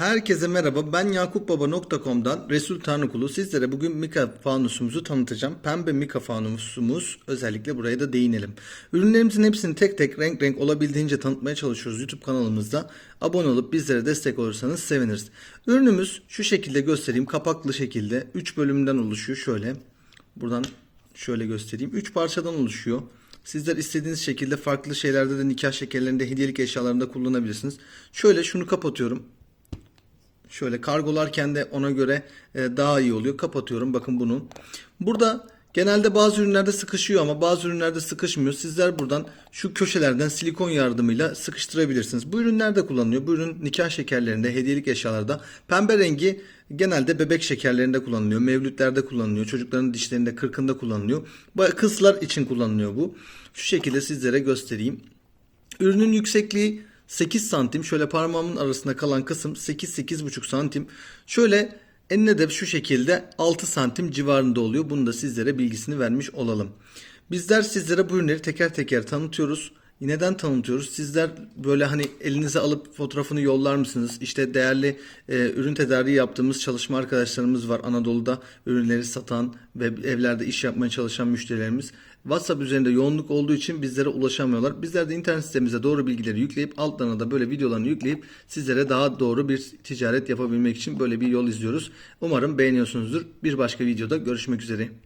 Herkese merhaba. Ben yakupbaba.com'dan Resul Tanrıkulu. Sizlere bugün Mika fanusumuzu tanıtacağım. Pembe Mika fanusumuz. Özellikle buraya da değinelim. Ürünlerimizin hepsini tek tek renk renk olabildiğince tanıtmaya çalışıyoruz YouTube kanalımızda. Abone olup bizlere destek olursanız seviniriz. Ürünümüz şu şekilde göstereyim. Kapaklı şekilde 3 bölümden oluşuyor. Şöyle. Buradan şöyle göstereyim. 3 parçadan oluşuyor. Sizler istediğiniz şekilde farklı şeylerde de nikah şekerlerinde, hediyelik eşyalarında kullanabilirsiniz. Şöyle şunu kapatıyorum. Şöyle kargolarken de ona göre e, daha iyi oluyor. Kapatıyorum bakın bunu. Burada genelde bazı ürünlerde sıkışıyor ama bazı ürünlerde sıkışmıyor. Sizler buradan şu köşelerden silikon yardımıyla sıkıştırabilirsiniz. Bu ürünlerde kullanılıyor. Bu ürün nikah şekerlerinde, hediyelik eşyalarda. Pembe rengi genelde bebek şekerlerinde kullanılıyor. Mevlütlerde kullanılıyor. Çocukların dişlerinde, kırkında kullanılıyor. Kızlar için kullanılıyor bu. Şu şekilde sizlere göstereyim. Ürünün yüksekliği 8 santim. Şöyle parmağımın arasında kalan kısım 8-8,5 santim. Şöyle enine de şu şekilde 6 santim civarında oluyor. Bunu da sizlere bilgisini vermiş olalım. Bizler sizlere bu ürünleri teker teker tanıtıyoruz. Neden tanıtıyoruz? Sizler böyle hani elinize alıp fotoğrafını yollar mısınız? İşte değerli e, ürün tedariği yaptığımız çalışma arkadaşlarımız var Anadolu'da ürünleri satan ve evlerde iş yapmaya çalışan müşterilerimiz. WhatsApp üzerinde yoğunluk olduğu için bizlere ulaşamıyorlar. Bizler de internet sitemize doğru bilgileri yükleyip altlarına da böyle videolarını yükleyip sizlere daha doğru bir ticaret yapabilmek için böyle bir yol izliyoruz. Umarım beğeniyorsunuzdur. Bir başka videoda görüşmek üzere.